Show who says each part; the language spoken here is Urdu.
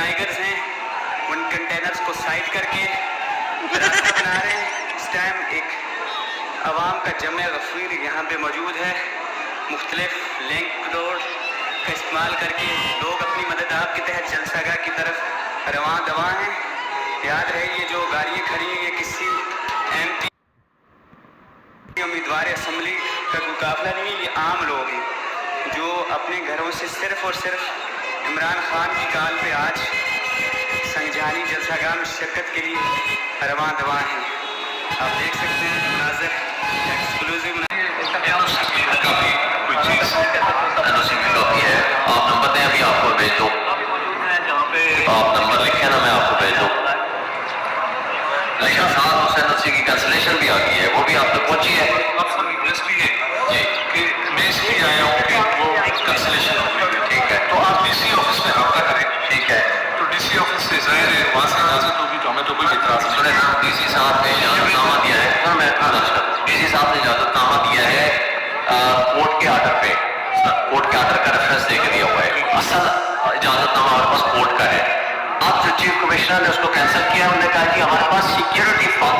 Speaker 1: ٹائیگرز ہیں، ان کنٹینرز کو سائڈ کر کے راستہ بنا رہے ہیں۔ اس ٹائم ایک عوام کا جمع غفیر یہاں پہ موجود ہے۔ مختلف لنک روڈ کا استعمال کر کے لوگ اپنی مدد آپ کے تحت جلسہ گاہ کی طرف رواں دواں ہیں۔ یاد رہے یہ جو گاڑیاں کھڑی ہیں، یہ کسی ایم پی امیدوار اسمبلی کا کوئی قافلہ نہیں ہے یہ عام لوگ ہیں جو اپنے گھروں سے صرف اور صرف عمران خان کی کال پہ آج سنجھانی جلسہ گاہ میں شرکت کے لیے رواں دواں ہیں۔ آپ دیکھ سکتے ہیں مناظر ایکسکلوزیو
Speaker 2: کورٹ کے آرڈر پہ کورٹ کے آرڈر کا ریفرنس دے کے دیا ہوا ہے۔ اصل اجازت نامہ ہمارے پاس کورٹ کا ہے۔ اب جو چیف کمشنر نے اس کو کینسل کیا، انہوں نے کہا کہ ہمارے پاس سیکیورٹی فالتو